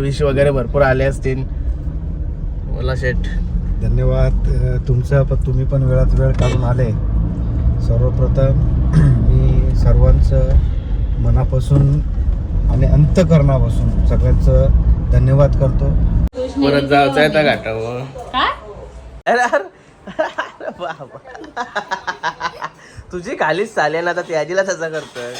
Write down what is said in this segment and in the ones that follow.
Wish वगैरे भरपूर आले असतील. बोला शेठ. धन्यवाद. तुमचं पण तुम्ही पण वेळात वेळ काढून आले. सर्वप्रथम मी सर्वांचं मनापासून आणि अंतकरणापासून सगळ्यांचं धन्यवाद करतो. परत जायचं आहे त्या घाटावर. अरे अरे बाबा. तुझी खालीच चालेल ना आता त्या आजीला तसं करतोय.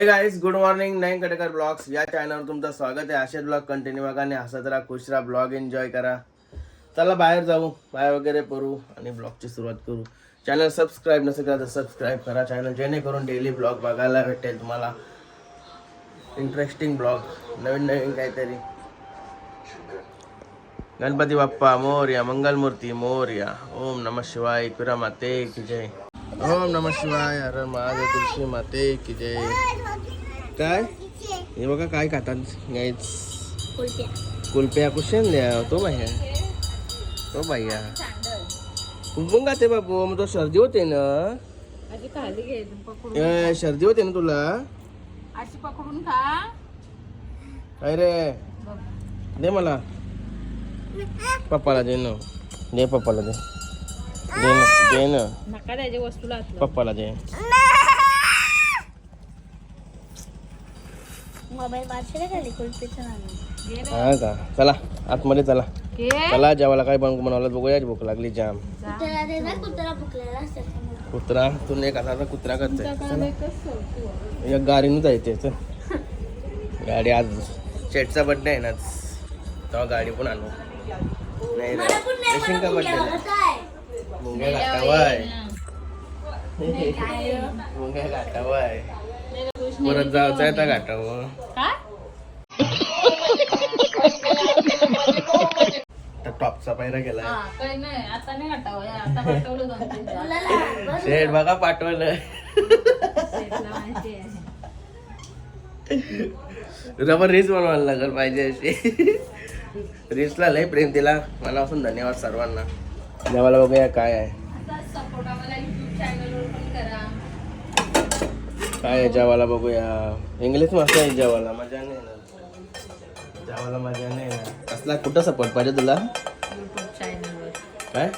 गाईज गुड मॉर्निंग नाईन कटेकर ब्लॉग्स या चॅनलवर तुमचं स्वागत आहे. असे ब्लॉग कंटिन्यू बघा आणि हसत राहा खुश राहा ब्लॉग एन्जॉय करा. चला बाहेर जाऊ बाहेर वगैरे करू आणि ब्लॉगची सुरुवात करू. चॅनल सबस्क्राईब नसेल करा तर सबस्क्राईब करा चॅनल जेणेकरून डेली ब्लॉग बघायला भेटेल तुम्हाला. इंटरेस्टिंग ब्लॉग नवीन नवीन काहीतरी. गणपती बाप्पा मोर्या मंगलमूर्ती मोर्या ओम नम शिवाय एकविरा माते की जय ओम नम शिवाय हर महादेव तुळशी माते की जय काय हे बघा काय खातात गाईच कुलप्या कुशन द्या तो भैया तो भैया कुंकुम खाते बाबू मग तो सर्दी होते ना आधी खाली घे पकडून ए, सर्दी होते ना तुला अशी पकडून खा काय रे दे मला पप्पाला दे ना. दे पप्पाला दे. दे ना दे ना. नका त्याच्या वस्तूला हात पप्पाला दे. मोबाईल खाली? हा का? चला आतमध्ये चला. चला जेवायला काय बनवून बनवलं? बघूया भूक लागली जाम. कुत्रा ते ना कुत्रा भुकलेला असतात समोर. कुत्रा? तू एक असा कुत्रा करतोय? एक गाडीनं जायचे चल. गाडी आज शेटचा बड्डे आहे ना तेव्हा गाडी पण आणू. नाही रे येशील का बड्डे काय? मुंग्या घाटावाय मुंग्या घाटावाय परत जायचं आहे त्या घाटावर. तर टॉपचा पायरा गेलाय. हा काही नाही आता नाही हटावं या, आता पाठवलं दोन तीन दिवस. शेठ बघा पाठवलं. रबर रीस बनवायला लागल पाहिजे अशी. रीसला लय प्रेम दिला. मनापासून धन्यवाद सर्वांना. देवाला बघूया काय आहे. काय आहे जेवाला बघूया. इंग्लिश मस्त आहे जेवाला मजा नाही ना जेवाला मजा नाही ना कसला कुठं सपोर्ट पाहिजे तुला. काय?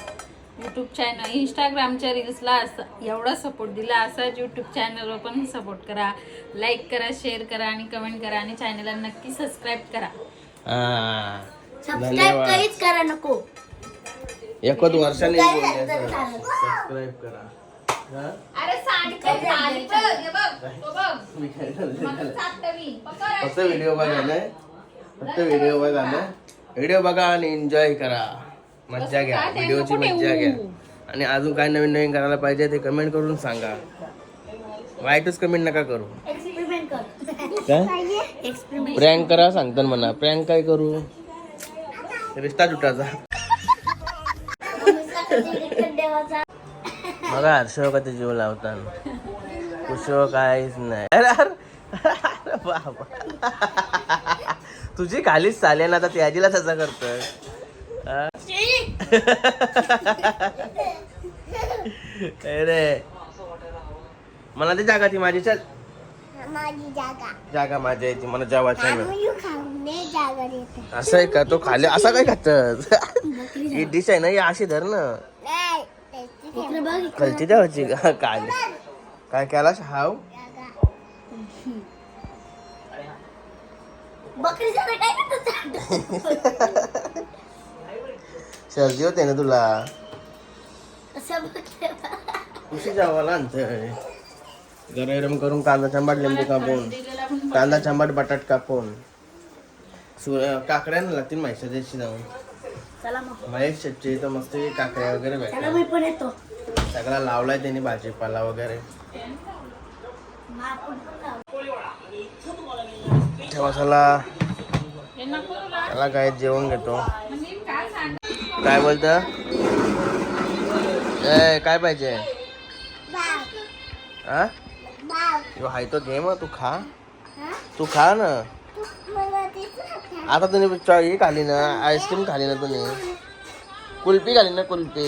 युट्यूब चॅनल इंस्टाग्रामच्या रील्सला असं एवढा सपोर्ट दिला. असाच यूट्यूब चॅनलवर पण सपोर्ट करा. लाईक करा शेअर करा आणि कमेंट करा. आणि चॅनलला नक्की सबस्क्राईब करा. हा. सबस्क्राईब धन्यवाद. काहीच करा नको. एकच वर्षाने सबस्क्राईब करा. हा? अरे सारखं झाली? बघ, हे बघ, तो बघ. मी काय झालं? पकड. फक्त व्हिडिओ बघा ना. फक्त व्हिडिओ बघा ना. व्हिडिओ बघा आणि एन्जॉय करा. मज्जा घ्या. काय व्हिडिओची मज्जा घ्या. आणि अजून काय नवीन नवीन करायला पाहिजे ते कमेंट करून सांगा. वाईटच कमेंट नका करू. एक्सपेरिमेंट कर. काय? एक्सपेरिमेंट प्रँक करा सांगतात म्हणा. प्रँक काय करू? रिश्ता तुटाचा बघा हर्षव का ते जीव लावता कुशव काहीच नाही. अरे बाबा. तुझी खालीच चाले ना आता ती आजीला तसा करतोय. अरे मला ते जागा ती माझी चल. माझी जागा. जागा माझी आहे ती मला जेवायचं आहे ना. यू खाऊन दे जागा देते. असं आहे का? तो खाली असा काय खात ही डिश आहे ना ही अशी धर ना. इकडे बघ इकडे कलची द्यावाची का? काय काय केला हाव. बकरी जागा काय करतो सर्दी होते ना तुला. असं बघ आणतोय. गरम करून कांदा चंबाट लिंबू कापून. कांदा चंबाट बटाट कापून. सु काकड्या लागतील माहिती द्यायची जाऊन. महेश शेटची इथं मस्त काकड्या वगैरे भेटतात. सगळा लावलाय त्यांनी भाजीपाला वगैरे. तुला. त्याला काय जेवण घेतो. काय बोलत? ए काय पाहिजे? हा ह्यो हाय तो घे मग तू खा. तू खा ना. आता तुम्ही हे खाली ना आईस्क्रीम खाली ना तुम्ही. कुल्फी खाली ना कुल्फी.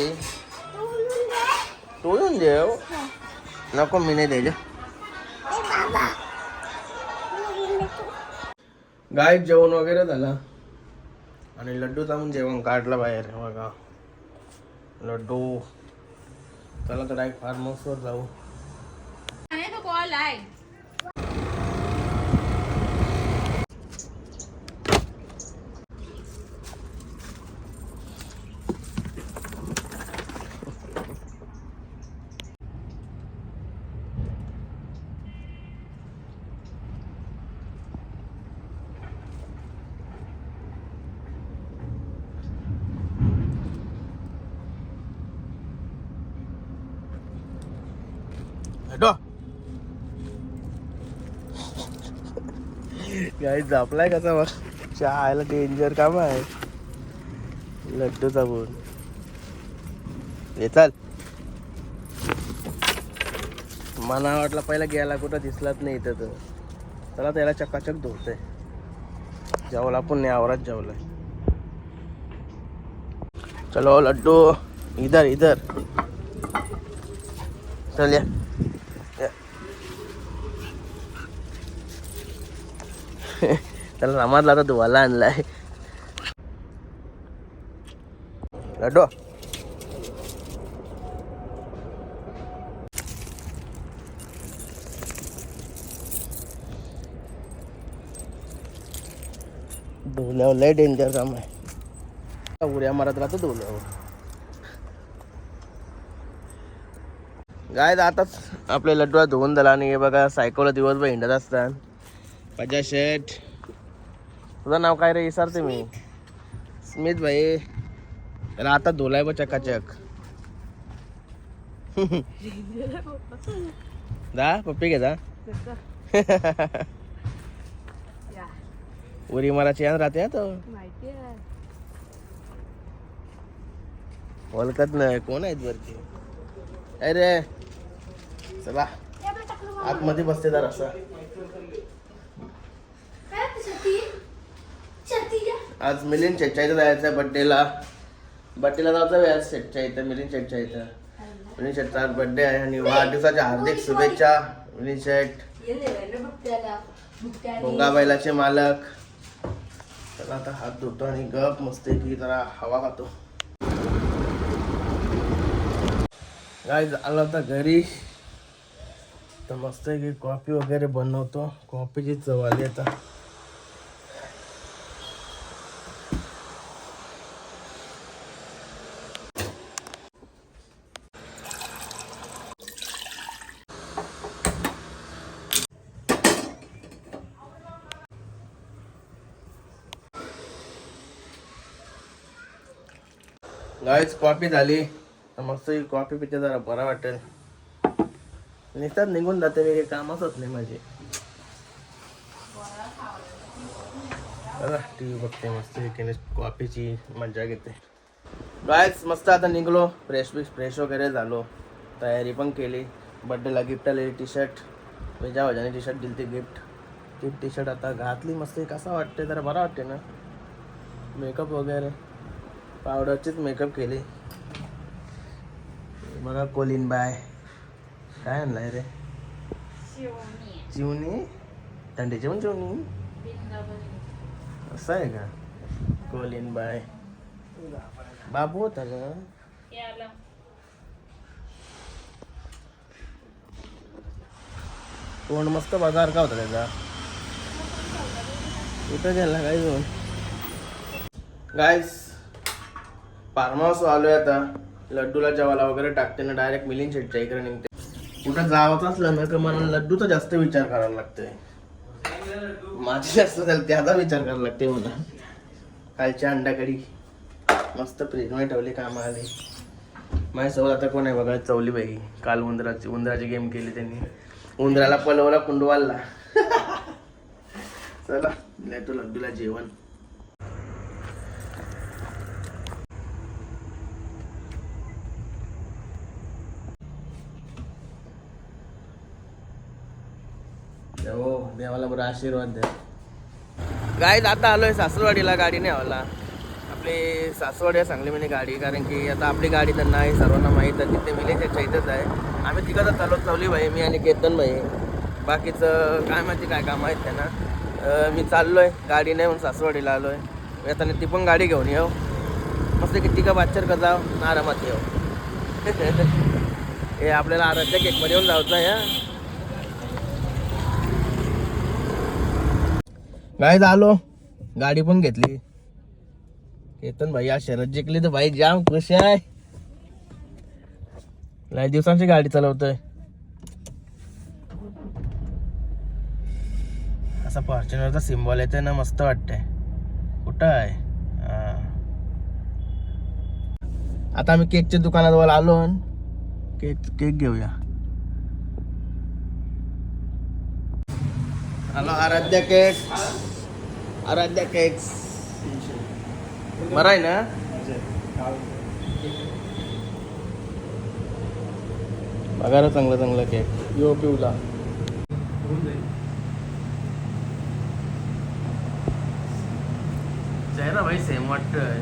तू येऊन देव नको मी नाही द्यायच्या गाय जेवण वगैरे झालं. आणि लड्डू चालून जेवण काढलं बाहेर बघा. लड्डू. चला तर डायरेक्ट फार्म हाऊसवर जाऊ. आणि तो कॉल आहे हटो काही जापलाय कसा मग चहायला डेंजर काम आहे. लड्डूचा बोल हे चाल. मला वाटलं पहिला गेला कुठं दिसलाच नाही इथं तर. चला त्याला चकाचक धुवतंय जेवला पण नाही आवरात जेवलाय. चलो लड्डू. इधर इधर. चल या. त्याला रामातला आता धुवायला आणलाय. लड्डू धुल्यावर लय डेंजर काम आहे. उड्या मारत राहतो धुल्यावर गाय आताच आपले लड्डूला धुवून झाला आणि हे बघा सायकोला दिवसभर हिंडत असतात. पजा शेठ तुझं नाव काय रे विसरते मी. स्मित. भाई. त्याला आता धुलाय बघ चकाचक. जा पप्पी घे जा. उरी माराची यान राहते हा तो. ओळखत नाही कोण आहेत वरती? अरे चला. आतमध्ये बसते जरा असं काय होतं छत्री छत्री घ्या. आज मिलिंद शेटच्या इथं जायचं आहे बड्डेला बड्डेला जायचं वेळ आज शेटच्या इथं मिलिंद चेटच्या इथं मिलिंद शेटचा आज बड्डे आहे आणि वाढदिवसाच्या हार्दिक शुभेच्छा मिलिंद शेट भोंगा बैलाचे मालक. तर आता हात धुतो आणि गप मस्त की जरा हवा खातो. काय झालं होता घरी. तर मस्त की कॉफी वगैरे बनवतो. कॉफीची चव आली आता. गाईच कॉफी झाली. तर मस्त ही कॉफी पिते जरा बरा वाटेल. निसतात निघून जाते मी काही कामच होत नाही माझे. टी व्ही बघते मस्त एकीने कॉफीची मजा घेते. गायच मस्त आता निघलो. फ्रेश बिश फ्रेश वगैरे झालो. तयारी पण केली. बड्डेला गिफ्ट आलेली टी शर्ट विजा वजाने टी शर्ट दिली ती गिफ्ट ती टी शर्ट आता घातली मस्त कसा वाटते जरा बरा वाटते ना. मेकअप वगैरे. पावडरचीच मेकअप केली. बघा कोलिन बाय. काय आणलाय रे? चिवणी थंडीची पण चिवणी असं आहे का? Choline bye. बाबू होता का? तोंड मस्त बघार का होता त्याचा. कुठं गेला काय दोन गायस फार्म हाऊस आलोय आता. लड्डूला जेवायला वगैरे टाकते ना डायरेक्ट मिलिंग शेटच्या इकडे निघते. कुठं जावंच असलं ना तर मला लड्डूचा जास्त विचार करायला लागतोय. माझी जास्त झाली त्याचा विचार करायला लागते मला. कालच्या अंड्याकडी मस्त फ्रीजमध्ये ठेवली कामा आली माझ्यासोबत आता कोण आहे बघा चवली बाई. काल उंदराची उंदराची गेम केली त्यांनी. उंदराला पलवला कुंडवाला चला लड्डू लड्डूला जेवण हो देवाला बरं आशीर्वाद द्या. गाईत आता आलोय सासरवाडीला गाडी आवाला आपली सासवड या सांगली म्हणे गाडी कारण की आता आपली गाडी तर नाही सर्वांना माहीत आहे तिथे विलेजच्या इथंच आहे. आम्ही तिकडं चालवत चालली भाई मी आणि केतन भाई बाकीचं काय माहिती काय काम आहेत त्यांना. मी चाललो आहे गाडी नाही म्हणून सासवडीला आलो आहे येताना ती पण गाडी घेऊन येऊ. मस्त की तिघं बाच्चर का जाव आरामात येऊ. हे आपल्याला आराध्या केकमध्ये येऊन जायचं आहे काय आलो गाडी पण घेतली. केतन भाई आज शरद जिंकली तर भाई जाम खुश आहे. लय दिवसांची गाडी चालवतोय. असा फॉर्च्युनरचा सिम्बॉल येतोय ना मस्त वाटतंय. कुठं आहे? आता आम्ही केकच्या दुकानाजवळ आलो केक केक घेऊया. Hello Aaradhya cake. Aaradhya cakes. बरं आहे ना? बघा रे चांगलं चांगलं केक. यो पिवला. चेहरा भाई सेम वाटतोय.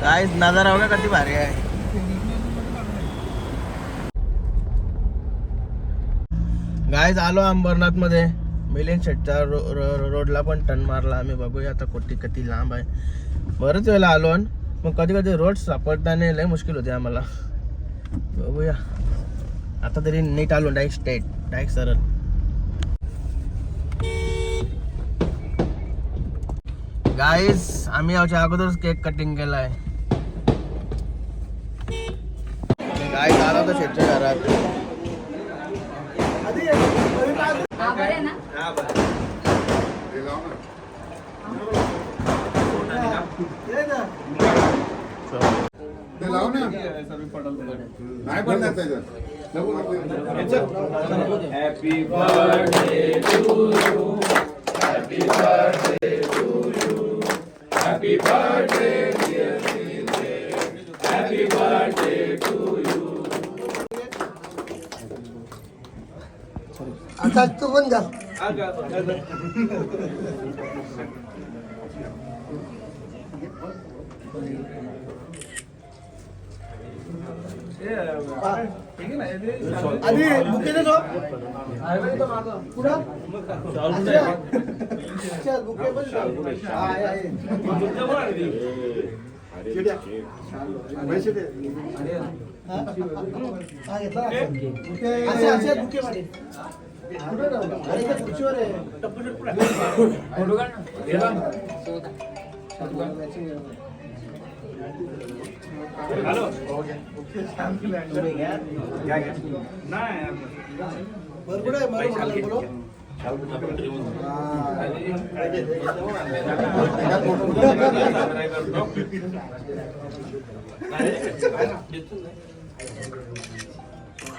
काय नजारा बघा किती भारी आहे. गायज आलो अंबरनाथमध्ये मिलियन शेटच्या रो, रो, रोडला पण टन मारला. आम्ही बघूया आता कोटी किती लांब आहे. बरंच वेळेला आलो अन मग कधी कधी रोड सापडताना लय मुश्किल होते आम्हाला. बघूया. आता तरी नीट आलो डायरेक्ट स्टेट. डायरेक्ट सरळ. गाईज आम्ही याच्या अगोदरच केक कटिंग केलाय गाईज आला तर शेटच्या घरात. आवड आहे ना? ते लाव ना. नाही पडणार त्याच्यात. अरे बापरे. मिलिंद शेट्टी पाटील ये आता तू पण घाल आधी बुके दे चल बुके पण पैसे दे हा घेतला बुके बुके जाऊ तू पण ये बोलू नका. त्यांच्याकडे गोटवाले सरच्या बैलाचे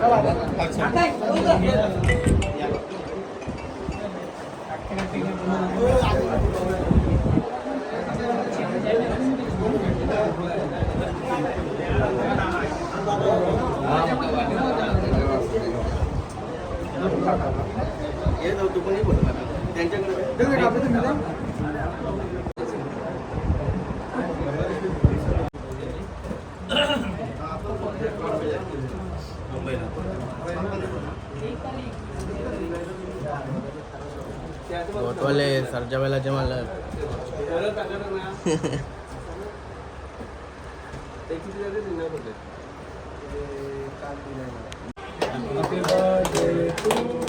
来吧打开欧哥 Happy birthday to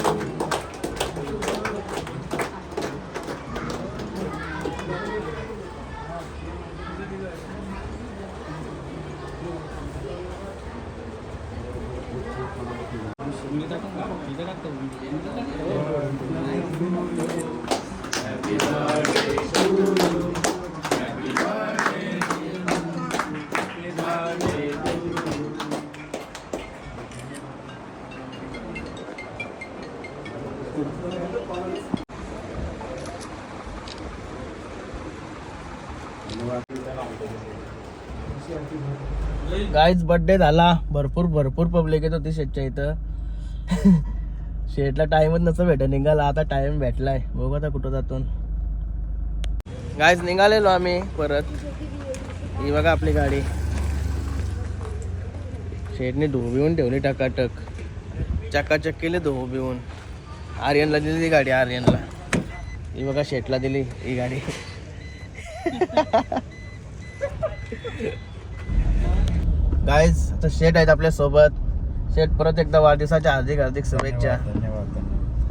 guys birthday झाला. भरपूर भरपूर पब्लिक येत होती शेटच्या इथं. शेटला टाइमच नसं भेट निघाला. आता टाइम भेटलाय. बघू आता कुठं जातून. गाईज निघालेलो आम्ही परत. ही बघा आपली गाडी. शेटने धो भिवून ठेवली टकाटक. चकाचक केले धो भिवून आर्यनला दिली ती गाडी आर्यनला. ही बघा शेटला दिली ही गाडी. गाईज आता शेट आहेत आपल्यासोबत. शेट परत एकदा वाढदिवसाच्या हार्दिक हार्दिक शुभेच्छा.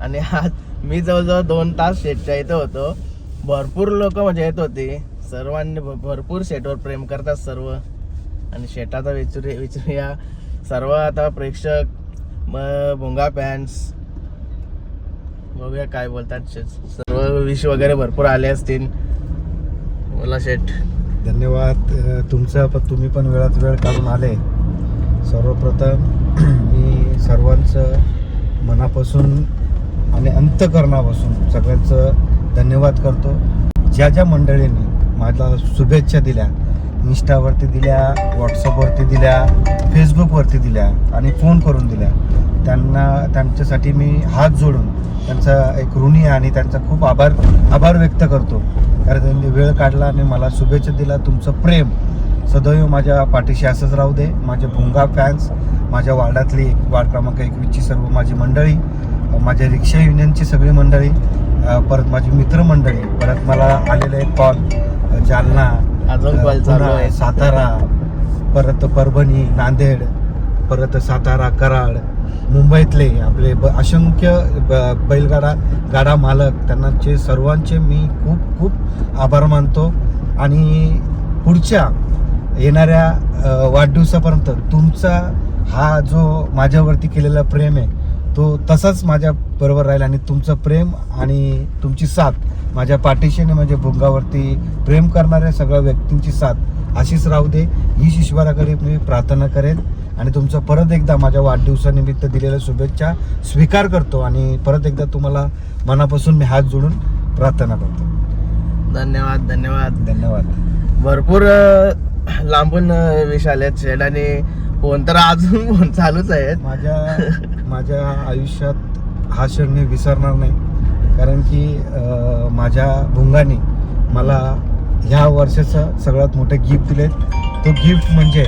आणि आज मी जवळजवळ दोन तास शेटच्या इथं होतो. भरपूर लोक म्हणजे येत होती. सर्वांनी भरपूर शेटवर प्रेम करतात सर्व. आणि शेटाचा विचारू विचारूया सर्व आता प्रेक्षक मग भोंगा फॅन्स बघूया काय बोलतात. सर्व विश वगैरे भरपूर आले असतील. बोला शेठ. धन्यवाद. तुमचं पण तुम्ही पण वेळात वेळ काढून आले. सर्वप्रथम मी सर्वांचं मनापासून आणि अंतकरणापासून सगळ्यांचं धन्यवाद करतो. ज्या ज्या मंडळींनी माझ्या शुभेच्छा दिल्या इंस्टावरती दिल्या व्हॉट्सअपवरती दिल्या फेसबुकवरती दिल्या आणि फोन करून दिल्या त्यांना त्यांच्यासाठी मी हात जोडून त्यांचा एक ऋणी आहे आणि त्यांचा खूप आभार आभार व्यक्त करतो. कारण त्यांनी वेळ काढला आणि मला शुभेच्छा दिला. तुमचं प्रेम सदैव माझ्या पाठीशी असंच राहू दे. माझे भुंगा फॅन्स माझ्या वार्डातली वार्ड क्रमांक एकवीसची सर्व माझी मंडळी माझ्या रिक्षा युनियनची सगळी मंडळी परत माझी मित्रमंडळी परत मला आलेले एक कॉल जालना. सातारा परत परभणी नांदेड परत सातारा कराड मुंबईतले आपले ब असंख्य ब- बैलगाडा गाडा मालक त्यांनाचे सर्वांचे मी खूप खूप आभार मानतो. आणि पुढच्या येणाऱ्या वाढदिवसापर्यंत तुमचा हा जो माझ्यावरती केलेला प्रेम आहे तो तसाच माझ्या बरोबर राहील आणि तुमचं प्रेम आणि तुमची साथ माझ्या पाठीशी आणि माझ्या भुंगावरती प्रेम करणाऱ्या सगळ्या व्यक्तींची साथ अशीच राहू दे. ही ईश्वराकडे मी प्रार्थना करेन. आणि तुमचं परत एकदा माझ्या वाढदिवसानिमित्त दिलेल्या शुभेच्छा स्वीकार करतो आणि परत एकदा तुम्हाला मनापासून मी हात जोडून प्रार्थना करतो. धन्यवाद धन्यवाद. धन्यवाद. भरपूर लांबून विष आलेत शेड आणि फोन तर अजून फोन चालूच आहेत. माझ्या माझ्या आयुष्यात हा क्षण मी विसरणार नाही. कारण की माझ्या भुंगाने मला ह्या वर्षाचं सगळ्यात मोठं गिफ्ट दिले तो गिफ्ट म्हणजे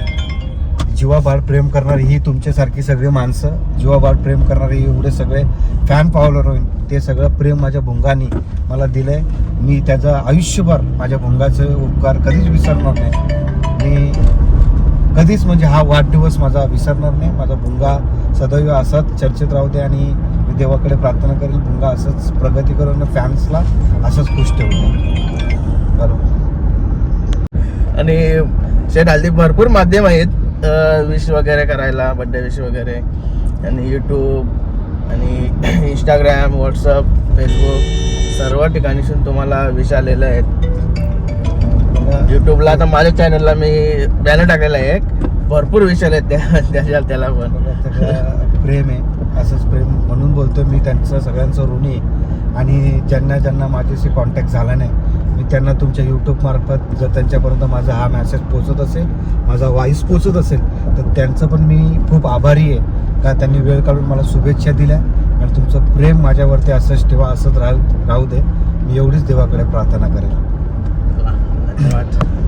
जीवाभार प्रेम करणारी ही तुमच्यासारखी सगळी माणसं जीवाभार प्रेम करणारी एवढे सगळे फॅन पावलर होईल ते सगळं प्रेम माझ्या भुंगानी मला दिलंय. मी त्याचं आयुष्यभर माझ्या भुंगाचे उपकार कधीच विसरणार नाही. मी कधीच म्हणजे हा वाढदिवस माझा विसरणार नाही. माझा भुंगा सदैव असाच चर्चेत राहू दे आणि मी देवाकडे प्रार्थना करेल भुंगा असंच प्रगती करून फॅन्सला असंच खुश ठेवू दे. बरोबर. आणि शेठ हल्दी भरपूर माध्यम आहेत. विश वगैरे करायला बड्डे विश वगैरे. आणि यूट्यूब आणि इंस्टाग्राम व्हॉट्सअप फेसबुक सर्व ठिकाणीसून तुम्हाला विश आलेले आहेत. यूट्यूबला आता माझ्या चॅनलला मी बॅनर टाकलेला आहे एक. भरपूर विष आले त्या त्याच्या त्याला पण. प्रेम आहे असंच प्रेम. म्हणून बोलतो मी त्यांचं सगळ्यांचं ऋणी आहे. आणि ज्यांना ज्यांना माझ्याशी कॉन्टॅक्ट झाला नाही मी त्यांना तुमच्या यूट्यूबमार्फत जर त्यांच्यापर्यंत माझा हा मॅसेज पोचत असेल माझा व्हॉइस पोचत असेल तर त्यांचं पण मी खूप आभारी आहे. का त्यांनी वेळ काढून मला शुभेच्छा दिल्या. आणि तुमचं प्रेम माझ्यावरती असंच ठेवा असंच राहू राहू दे. मी एवढीच देवाकडे प्रार्थना करेल. धन्यवाद.